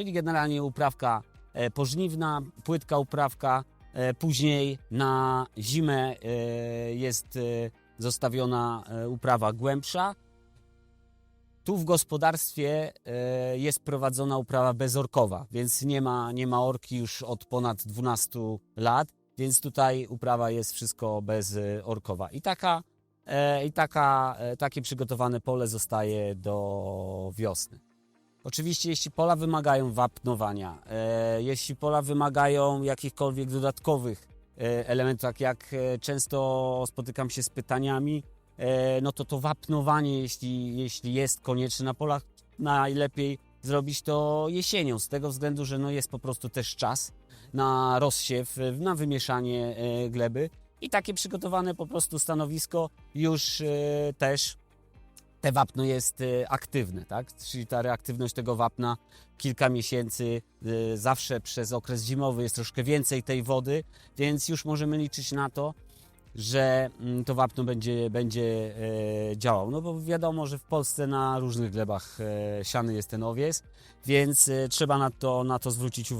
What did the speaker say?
Czyli generalnie uprawka e, pożniwna, płytka uprawka. E, Później na zimę e, jest zostawiona uprawa głębsza. Tu w gospodarstwie jest prowadzona uprawa bezorkowa, więc nie ma, nie ma orki już od ponad 12 lat, więc tutaj uprawa jest wszystko bezorkowa. I taka, i taka, takie przygotowane pole zostaje do wiosny. Oczywiście, jeśli pola wymagają wapnowania, e, jeśli pola wymagają jakichkolwiek dodatkowych e, elementów, tak jak e, często spotykam się z pytaniami, e, no to to wapnowanie, jeśli, jeśli jest konieczne na polach, najlepiej zrobić to jesienią, z tego względu, że no jest po prostu też czas na rozsiew, e, na wymieszanie e, gleby. I takie przygotowane po prostu stanowisko już e, też te wapno jest e, aktywne, tak? Czyli ta reaktywność tego wapna kilka miesięcy, e, zawsze przez okres zimowy jest troszkę więcej tej wody, więc już możemy liczyć na to, że mm, to wapno będzie, będzie e, działał. No bo wiadomo, że w Polsce na różnych glebach e, siany jest ten owies, więc e, trzeba na to, na to zwrócić uwagę.